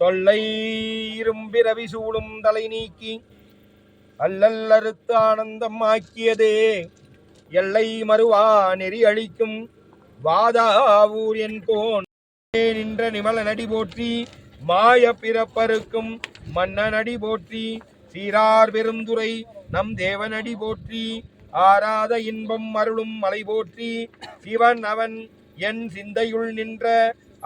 தொல்லை இரும்பிரவி சூடும் தலை நீக்கி அல்லல் அறுத்து ஆனந்தம் ஆக்கியதே எல்லை மறுவா நெறி அழிக்கும் வாதாவூர் என் கோன். நின்ற நிமல நடி போற்றி மாய பிறப்பருக்கும் மன்னனடி போற்றி சீரார் பெருந்துரை நம் தேவனடி போற்றி ஆராத இன்பம் அருளும் மலை போற்றி சிவன் அவன் என் சிந்தையுள் நின்ற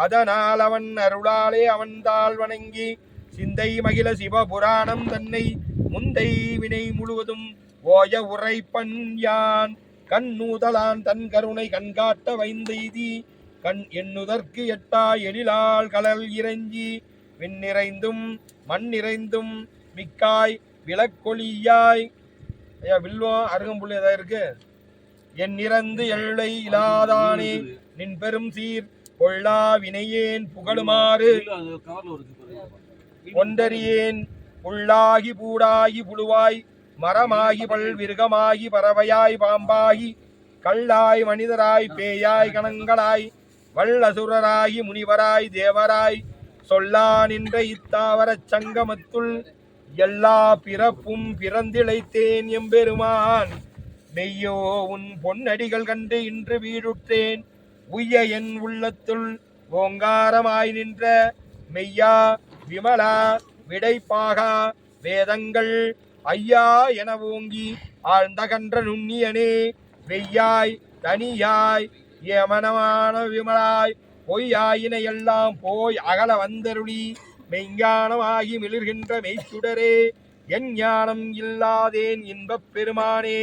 அதனால் அவன் அருளாலே அவன்தாள் வணங்கி சிந்தை மகிழ சிவபுராணம் தன்னை முந்தை வினை முழுவதும் ஓய உரைப்பன் யான். கண்ணூதலான் தன் கருணை கண்காட்ட வைந்தெய்தி கண் எண்ணுதற்கு எட்டா எழிலால் கலல் இறைஞ்சி விண்ணிறைந்தும் மண் நிறைந்தும் மிக்காய் விளக்கொளியாய் ஐயா வில்வம் அருகம்புல் ஏதாவது இருக்கு? என் நிறந்து எல்லை இலாதானே நின் பெரும் சீர் கொள்ளா வினையேன் புகழுமாறு. ஒன்றறியேன் புல்லாகி பூடாகி புழுவாய் மரமாகி பல் விருகமாகி பறவையாய் பாம்பாகி கல்லாய் மனிதராய் பேயாய் கணங்களாய் வல்லசுரராகி முனிவராய் தேவராய் சொல்லா நின்ற இத்தாவரச் சங்கமத்துள் எல்லா பிறப்பும் பிறந்திழைத்தேன் எம்பெருமான். மெய்யோ உன் பொன்னடிகள் கண்டு இன்று வீடுற்றேன் உய்ய என் உள்ளத்துள் ஓங்காரமாய் நின்ற மெய்யா விமலா விடைப்பாகா வேதங்கள் ஐயா என ஓங்கி ஆழ்ந்தகன்ற நுண்ணியனே வெய்யாய் தனியாய் ஏமனமான விமலாய் பொய்யாயினை எல்லாம் போய் அகல வந்தருளி மெய்ஞானமாகி மிளிர்கின்ற மெய்ச்சுடரே என் ஞானம் இல்லாதேன் இன்பப் பெருமானே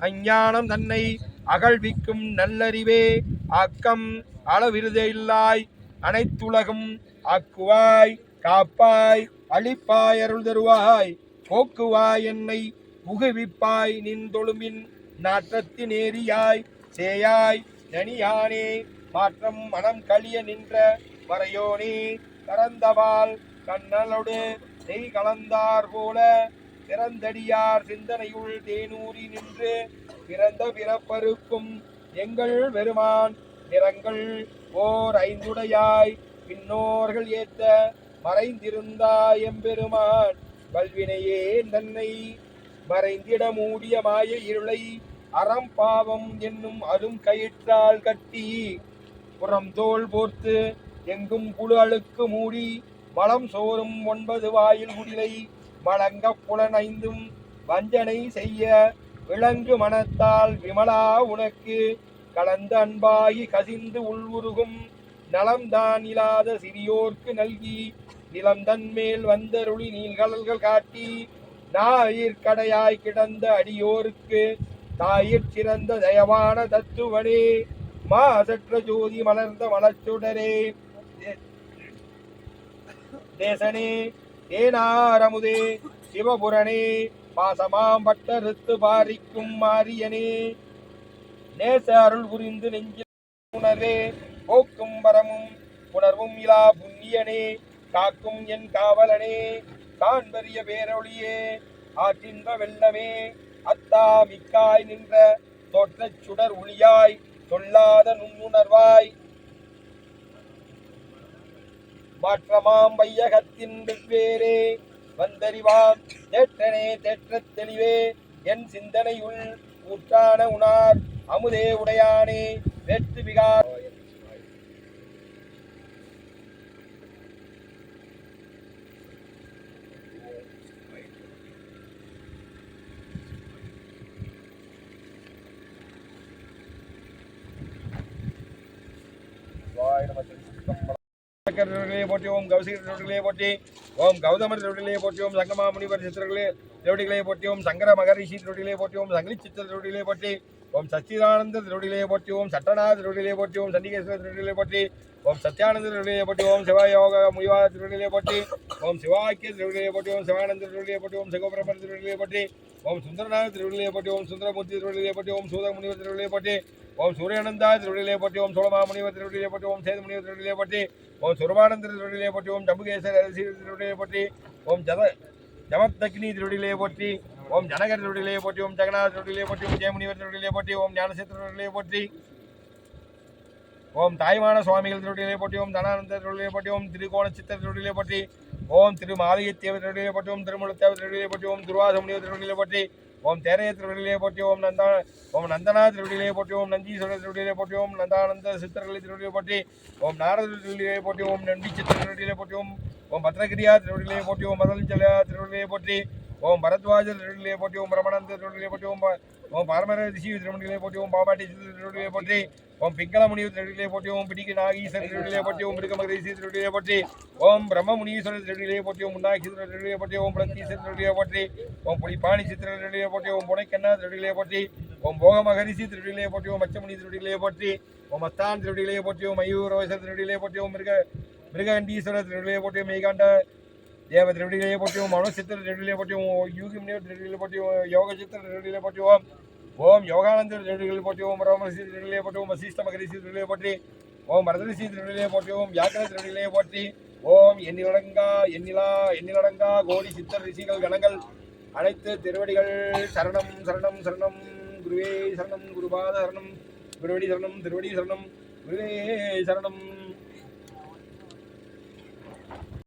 அஞ்ஞானம் தன்னை அகழ்விக்கும் நல்லறிவே ஆக்கம் அளவிருதையில்லாய் அனைத்துலகும் ஆக்குவாய் காப்பாய் அழிப்பாய் அருள் தருவாய். போக்குவாய் என்னை புகுவிப்பாய் நின் தொழுமின் நாற்றத்தின் ஏரியாய் சேயாய் நனியானே மாற்றம் மனம் கழிய நின்ற மறையோனே. கறந்தவாள் கண்ணலோடு நெய் கலந்தார் போல பிறந்தடியார் சிந்தனையுள் தேனூரி நின்று பிறந்த பிறப்பருக்கும் எங்கள் பெருமான் நிறங்கள் ஓர் ஐந்துடையாய் பின்னோர்கள் ஏத்த மறைந்திருந்தாய் எம்பெருமான். வல்வினையே தன்னை மறைந்திட மூடிய மாய இருளை அறம் பாவம் என்னும் அரும் கயிற்றால் கட்டி புறம் தோல் போர்த்து எங்கும் குழு அழுக்கு மூடி மலம் சோறும் ஒன்பது வாயில் குடிலை மலங்க புலனைந்தும் வஞ்சனை செய்ய விளங்கு மனத்தால் விமலா உனக்கு. கலந்த அன்பாகி கசிந்து உள்வுருகும். நலம்தான் இல்லாத சிறியோர்க்கு நல்கி. நிலம் தன்மேல் வந்தருளி நீள்கடல்கள் காட்டி. நாயிற்கடையாய் கிடந்த அடியோருக்கு. தாயிற் சிறந்த தயவான தத்துவனே. மாசற்ற ஜோதி மலர்ந்த மலச்சுடரே. தேசனே தேனாரமுதே சிவபுரனே. பாசமாம் பட்டறுத்து பாரிக்கும் மாரியனே. நேச அருள் புரிந்து நெஞ்சில் உணர்வே போக்கும் வரமும் உணர்வும் இலா புண்ணியனே. காக்கும் என் காவலனே காண்பரிய பேரொழியே. ஆற்றின்ப வெள்ளமே அத்தா மிக்காய் நின்ற தோற்றச் சுடர் ஒளியாய் சொல்லாத நுண்ணுணர்வாய். மாற்றமாம் வையகத்தின் வெவ்வேறே வந்தறிவாம். தேற்றனே தேற்றத் தெளிவே. என் சிந்தனையுள் ஊற்றான உணார். அமுதே உடையானே. வெற்று விகார். போட்டி போற்றி ஓம் கௌசிக போட்டி போற்றி. ஓம் கௌதமர் திருவடிகளே போற்றியோம் சங்கமா முனிவர் சித்தர்களே திருவடிகளே போற்றியோம் சங்கர மகரிஷி திருவடிகளே போற்றியோம் சங்கிலி சித்தர் திருவடிகளே போற்றி ஓம் சச்சிதானந்த திருவடிகளே போற்றி ஓம் சட்டநாத திருவடிகளே போற்றி ஓம் சண்டிகேஸ்வர திருவடிகளே போற்றி ஓம் சத்யானந்த திருவடிகளே போற்றி ஓம் சிவயோக முனிவா திருவடிகளே போற்றி ஓம் சிவாக்கிய திருவடிகளே போற்றி ஓம் சிவானந்த திருவடிகளே போற்றி ஓம் சிவபிரமர் திருவடிகளே போற்றி ஓம் சுந்தரநாத திருவடிகளே போற்றி ஓம் சுந்தரமூர்த்தி திருவடிகளே போற்றி ஓம் சூத முனிவர் திருவடிகளே போற்றி ஓம் சூரியனந்தா திருவடிகளே பற்றி ஓம் சோழமா முனிவர் திருவடிகளே போற்றி ஓம் சேது முனிவர் திருவடிகளே போற்றி ஓம் சுரபானந்த திருவடிகளே பற்றி ஓம் ஜம்புகேசர் அரசி திருவடிகளே பற்றி ஓம் ஜத ஜமத்தக்னி திருவடிகளே பற்றி ஓம் ஜனகர் திருவடிகளே பற்றி ஓம் ஜெகநாத திருவடிகளே பற்றி ஓம் ஜெயமுனிவர் திருவடிகளே பற்றி ஓம் ஞானசேத்திர திருவடிகளே போற்றி ஓம் தாய்மான சுவாமிகள் திருவடிகளே பற்றி ஓம் தனானந்த திருவடிகளே பற்றி ஓம் திருகோண சித்தர் திருவடிகளே பற்றி ஓம் திரு மாலையத்தேவ திருவிழியை பற்றி ஓம் திருமுலத்தேவ திருவிழியை பற்றி ஓம் துர்வாச முனிவர் திருவிழியை போற்றி ஓம் தேரைய திருவிழியை போற்றி ஓம் நந்தா ஓம் நந்தனா திருவிழியை போற்றி ஓம் நந்தீஸ்வரர் திருவிழியை போற்றி ஓம் நந்தானந்த சித்தர்களை திருவிழியை போற்றி ஓம் நாரத திருவிழியை போற்றி ஓம் நண்டி சித்திர திருவிழியை போற்றி ஓம் ஓம் பத்ரகிரியா திருவிழியை போற்றி ஓம் மதலஞ்சல திருவிழியை போற்றி ஓம் பரத்வாஜ திருவிழியை போட்டி ஓம் பிரமணந்த திருவிழியை போட்டி ஓம் ஓம் பரமர ரிஷி திருவிழியை போட்டி ஓம் பாபாட்டி திருவிழியை போற்றி ஓம் பிங்களமுனி முனிவர் போட்டி ஓம் பிடிக்கு நாகீசர் திருவிழியை போட்டி ஓம் மிருகமகரிஷி திருவிழியை போற்றி ஓம் பிரம்ம முனீஸ்வரர் திருவிழியை போட்டி ஓம் முன்னாகி திருவிழியை போட்டி ஓம் பிரத்தீஸ்வரர் திருவிழியை போற்றி ஓம் புலிப்பாணி சித்திர திருவிழியை போற்றி ஓம் புனைக்கண்ணா திருவிழியை போற்றி ஓம் போக மகரிஷி திருவிழியை போற்றி ஓம் மச்சமுனி திருவிழியை போற்றி ஓம் அஸ்தான் திருவிழியை போற்றி ஓம் மயூரோசர் திருவிழியை போற்றி ஓம் மிருக மிருகண்டீஸ்வரர் திருவிழியை போற்றி மெய்காண்ட மேகாண்ட தேவ திருவிழியை போற்றி ஓம் மனோசித்திர திருவிழியை போற்றி ஓம் யூகி முனிவர் திருவிழியை போற்றி ஓம் யோக சித்திர திருவிழியை போற்றி ஓம் ஓம் யோகானந்தர் திருவிழியை போற்றி ஓம் ராமரிஷி திருவிழியை ஓம் வசிஷ்ட மகரிஷி திருவிழியை போற்றி ஓம் மரதரிஷி திருவிழியை போற்றி வியாக்கர திருவிழியை போற்றி ஓம் எண்ணிலடங்கா எண்ணிலா எண்ணிலடங்கா கோடி சித்தர் ரிஷிகள் கணங்கள் அனைத்து திருவடிகள் சரணம் சரணம் சரணம். குருவே சரணம் குருபாத சரணம். குருவடி சரணம் திருவடி சரணம். குருவே சரணம்.